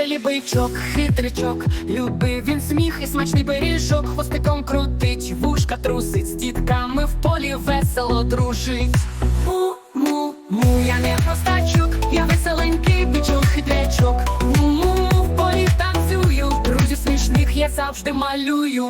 веселі бичок, хитричок, любив він сміх і смачний пиріжок, хвостиком крутить, вушка трусить, з дітками в полі весело дружить. Му, му, я не простачок, я веселенький бичок, хитрячок. Му, в полі танцюю, друзів смішних я завжди малюю.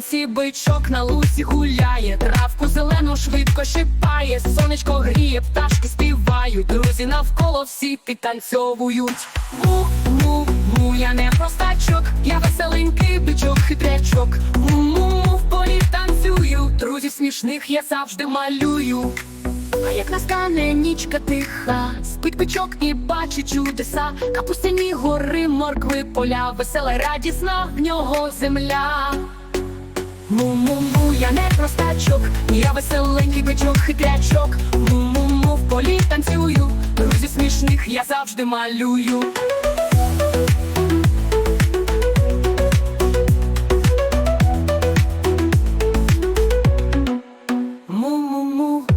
Вранці бичок на лусі гуляє, травку зелену швидко шипає, сонечко гріє, пташки співають, друзі навколо всі підтанцьовують. Му, му, му, я не простачок, я веселенький бичок, хитрячок. Му, му, в полі танцюю, друзів смішних я завжди малюю. А як наскане нічка тиха, спить бичок і бачить чудеса, капустяні гори, моркви, поля, весела, радісна в нього земля. Му-му-му, я не простачок, я веселенький бичок, хитрячок. Му-му-му, в полі танцюю, друзі смішних я завжди малюю.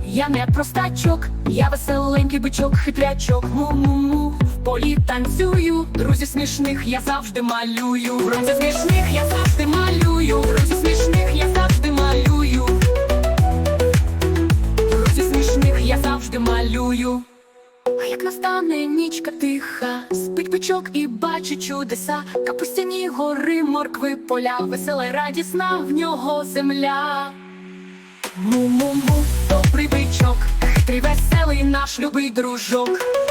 Я не простачок, я веселенький бичок, хитрячок. Му-му-му, полі танцюю, друзі смішних я завжди малюю. Друзі смішних я завжди малюю. Друзі смішних я завжди малюю. Друзі смішних я завжди малюю. А як настане нічка тиха, спить бичок і бачить чудеса, капустяні гори, моркви, поля, весела, й радісна в нього земля. Му-му-му, добрий бичок, хитрий веселий наш любий дружок.